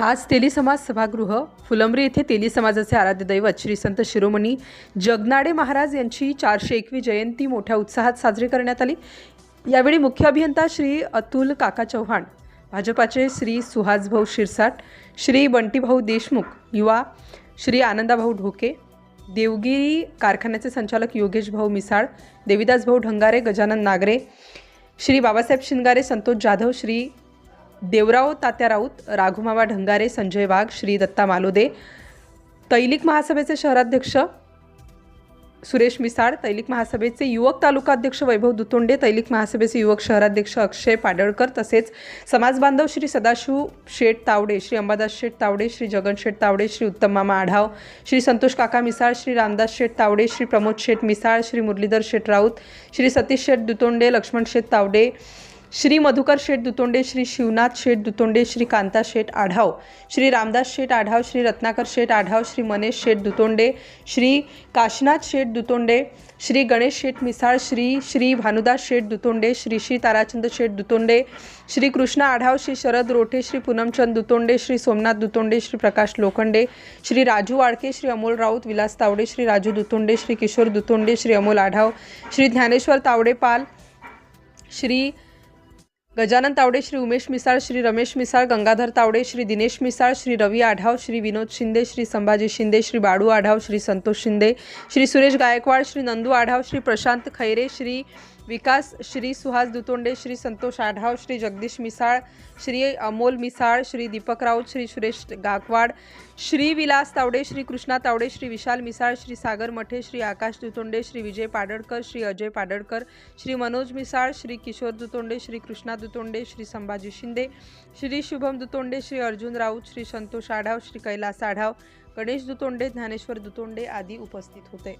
आज तेली समाज सभागृह फुलंब्री येथे तेली समाजाचे आराध्य दैवत श्री संत शिरोमणी जगनाडे महाराज यांची चारशे एकवी जयंती मोठ्या उत्साहात साजरी करण्यात आली. यावेळी मुख्य अभियंता श्री अतुल काका चव्हाण भाजपाचे श्री सुहासभाऊ शिरसाट श्री बंटीभाऊ देशमुख युवा श्री आनंदाभाऊ ढोके देवगिरी कारखान्याचे संचालक योगेश भाऊ मिसाळ देविदास भाऊ ढंगारे गजानन नागरे श्री बाबासाहेब शिंगारे संतोष जाधव श्री देवराव तात्या राऊत राघुमावा ढंगारे संजय वाघ श्री दत्ता मालोदे तैलिक महासभेचे शहराध्यक्ष सुरेश मिसाळ तैलिक महासभेचे युवक तालुका अध्यक्ष वैभव दुतोंडे तैलिक महासभेचे युवक शहराध्यक्ष अक्षय पाडळकर तसेच समाजबांधव श्री सदाशिव शेठ तावडे श्री अंबादास शेठ तावडे श्री जगन शेठ तावडे श्री उत्तम मामा आढाव श्री संतोष काका मिसाळ श्री रामदास शेठ तावडे श्री प्रमोद शेठ मिसाळ श्री मुरलीधर शेठ राऊत श्री सतीश शेठ दुतोंडे लक्ष्मण शेठ तावडे श्री मधुकर शेठ दुतोंडे श्री शिवनाथ शेठ दुतोंडे श्री कांता शेठ आढाव श्री रामदास शेठ आढाव श्री रत्नाकर शेठ आढाव श्री मनेश शेठ दुतोंडे श्री काशनाथ शेठ दुतोंडे श्री गणेश शेठ मिसाळ श्री श्री भानुदास शेठ दुतोंडे श्री श्री ताराचंद शेठ दुतोंडे श्री कृष्णा आढाव श्री शरद रोठे श्री पूनमचंद दुतोंडे श्री सोमनाथ दुतोंडे श्री प्रकाश लोखंडे श्री राजू वाळके श्री अमोल राऊत विलास तावडे श्री राजू दुतोंडे श्री किशोर दुतोंडे श्री अमोल आढाव श्री ज्ञानेश्वर तावडे पाल श्री गजानन तावडे श्री उमेश मिसाळ श्री रमेश मिसाळ गंगाधर तावडे श्री दिनेश मिसाळ श्री रवी आढाव श्री विनोद शिंदे श्री संभाजी शिंदे श्री बाळू आढाव श्री संतोष शिंदे श्री सुरेश गायकवाड श्री नंदू आढाव श्री प्रशांत खैरे श्री विकास श्री सुहास दुतोंडे श्री संतोष आढाव श्री जगदीश मिसाळ श्री अमोल मिसाळ श्री दीपक राऊत श्री सुरेश गायकवाड श्री विलास तावडे श्री कृष्णा तावडे श्री विशाल मिसाळ श्री सागर मठे श्री आकाश दुतोंडे श्री विजय पाडळकर श्री अजय पाडळकर श्री मनोज मिसाळ श्री किशोर दुतोंडे श्री कृष्णा दुतोंडे श्री संभाजी शिंदे श्री शुभम दुतोंडे श्री अर्जुन राऊत श्री संतोष आढाव श्री कैलास आढाव गणेश दुतोंडे ज्ञानेश्वर दुतोंडे आदी उपस्थित होते.